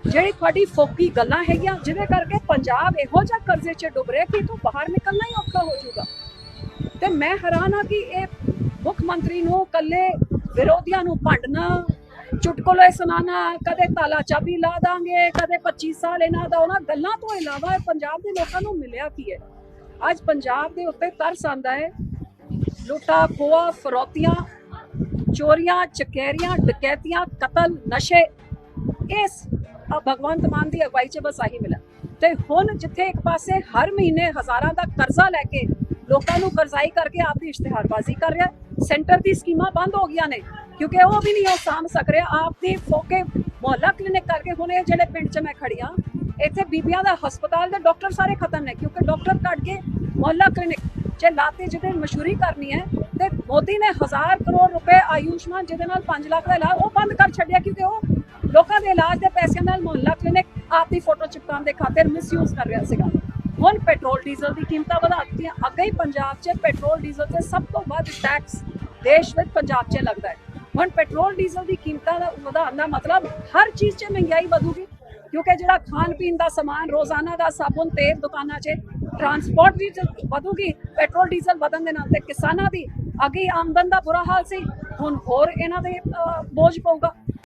ਜਿਹੜੀ ਤੁਹਾਡੀ ਫੋਕੀ ਗੱਲਾਂ ਹੈਗੀਆਂ, ਜਿਹਦੇ ਕਰਕੇ ਪੰਜਾਬ ਇਹੋ ਜਿਹਾ ਕਰਜ਼ੇ 'ਚ ਡੁੱਬ ਰਿਹਾ ਕਿ ਇਹ ਤੋਂ ਬਾਹਰ ਨਿਕਲਣਾ ਹੀ ਔਖਾ ਹੋ ਜਾਊਗਾ। ਤੇ ਮੈਂ ਹੈਰਾਨ ਆ ਕਿ ਇਹ ਮੁੱਖ ਮੰਤਰੀ ਨੂੰ ਕੱਲੇ ਵਿਰੋਧੀਆਂ ਨੂੰ ਭੰਡਣਾ ਚੁਟਕਲੇ ਸੁਣਾਣਾ ਕਦੇ ਤਾਲਾ ਚਾਬੀ ਲਾ ਦਾਂਗੇ, ਕਦੇ 25 ਸਾਲ ਇਹਨਾਂ ਦਾ। ਉਹਨਾਂ ਗੱਲਾਂ ਤੋਂ ਇਲਾਵਾ ਪੰਜਾਬ ਦੇ ਲੋਕਾਂ ਨੂੰ ਮਿਲਿਆ ਕੀ ਹੈ? ਅੱਜ ਪੰਜਾਬ ਦੇ ਉੱਤੇ ਤਰਸ ਆਂਦਾ ਹੈ। ਲੁੱਟਾ ਖੋਆ ਫਰੋਤੀਆਂ, ਚੋਰੀਆਂ, ਚਕੈਰੀਆਂ, ਡਕੈਤੀਆਂ, ਕਤਲ, ਨਸ਼ੇ, ਇਸ ਭਗਵੰਤ ਮਾਨ ਦੀ ਅਗਵਾਈ 'ਚ ਬਸ ਆਹੀ ਮਿਲਿਆ। ਤੇ ਹੁਣ ਜਿੱਥੇ ਇੱਕ ਪਾਸੇ ਹਰ ਮਹੀਨੇ ਹਜ਼ਾਰਾਂ ਦਾ ਕਰਜ਼ਾ ਲੈ ਕੇ ਲੋਕਾਂ ਨੂੰ ਕਰਜ਼ਾਈ ਕਰਕੇ ਆਪਦੀ ਇਸ਼ਤਿਹਾਰਬਾਜ਼ੀ ਕਰ ਰਿਹਾ, ਸੈਂਟਰ ਦੀ ਸਕੀਮਾਂ ਬੰਦ ਹੋ ਗਈਆਂ ਨੇ। ਕਿਉਂਕਿ ਉਹ ਵੀ ਨਹੀਂ, ਉਹ ਸਾਂਭ ਸਕ ਰਿਹਾ। ਆਪਦੀ ਫੋਕੇ ਮੁਹੱਲਾ ਕਲੀਨਿਕ ਕਰਕੇ ਹੁਣ ਇਹ ਜਿਹੜੇ ਪਿੰਡ 'ਚ ਮੈਂ ਖੜੀ ਹਾਂ ਇੱਥੇ ਬੀਬੀਆਂ ਦਾ ਹਸਪਤਾਲ ਦੇ ਡਾਕਟਰ ਸਾਰੇ ਖਤਮ ਨੇ, ਕਿਉਂਕਿ ਡਾਕਟਰ ਕੱਢ ਕੇ ਮੁਹੱਲਾ ਕਲੀਨਿਕ ਜੇ ਲਾਤੇ ਜਿਹਦੇ ਮਸ਼ਹੂਰੀ ਕਰਨੀ ਹੈ, ਤੇ ਮੋਦੀ ਨੇ 1000 ਕਰੋੜ ਰੁਪਏ ਆਯੁਸ਼ਮਾਨ ਜਿਹਦੇ ਨਾਲ 5 ਲੱਖ ਦਾ ਇਲਾਜ ਉਹ ਬੰਦ ਕਰ ਛੱਡਿਆ, ਕਿਉਂਕਿ ਉਹ ਲੋਕਾਂ ਦੇ ਇਲਾਜ ਦੇ ਪੈਸਿਆਂ ਨਾਲ ਮੁਹੱਲਾ ਕਲੀਨਿਕ ਆਪਦੀ ਫੋਟੋ ਚਿਪਕਾਉਣ ਦੇ ਖਾਤਰ ਮਿਸਯੂਜ਼ ਕਰ ਰਿਹਾ ਸੀਗਾ। ਹੁਣ ਪੈਟਰੋਲ, ਡੀਜ਼ਲ ਦੀ ਕੀਮਤਾਂ ਵਧਾ ਦਿੱਤੀਆਂ ਅੱਗੇ ਹੀ ਪੰਜਾਬ 'ਚ ਪੈਟਰੋਲ, ਡੀਜ਼ਲ ਤੇ ਸਭ ਤੋਂ ਵੱਧ ਟੈਕਸ ਦੇਸ਼ ਵਿੱਚ ਪੰਜਾਬ 'ਚ ਲੱਗਦਾ ਹੈ। ਹੁਣ ਪੈਟਰੋਲ, ਡੀਜ਼ਲ ਦੀ ਕੀਮਤਾਂ ਦਾ ਵਧਾਉਣ ਦਾ ਮਤਲਬ ਹਰ ਚੀਜ਼ 'ਚ ਮਹਿੰਗਾਈ ਵਧੂਗੀ, ਕਿਉਂਕਿ ਜਿਹੜਾ ਖਾਣ ਪੀਣ ਦਾ ਸਮਾਨ, ਰੋਜ਼ਾਨਾ ਦਾ ਸਾਬੁਨ, ਤੇਲ ਦੁਕਾਨਾਂ 'ਚ ਟਰਾਂਸਪੋਰਟ ਵੀ ਵਧੂਗੀ, ਪੈਟਰੋਲ, ਡੀਜ਼ਲ ਵਧਣ ਦੇ ਨਾਲ ਤੇ ਕਿਸਾਨਾਂ ਦੀ ਅੱਗੇ ਆਮਦਨ ਦਾ ਬੁਰਾ ਹਾਲ ਸੀ, ਹੁਣ ਹੋਰ ਇਹਨਾਂ ਦੇ ਬੋਝ ਪਊਗਾ।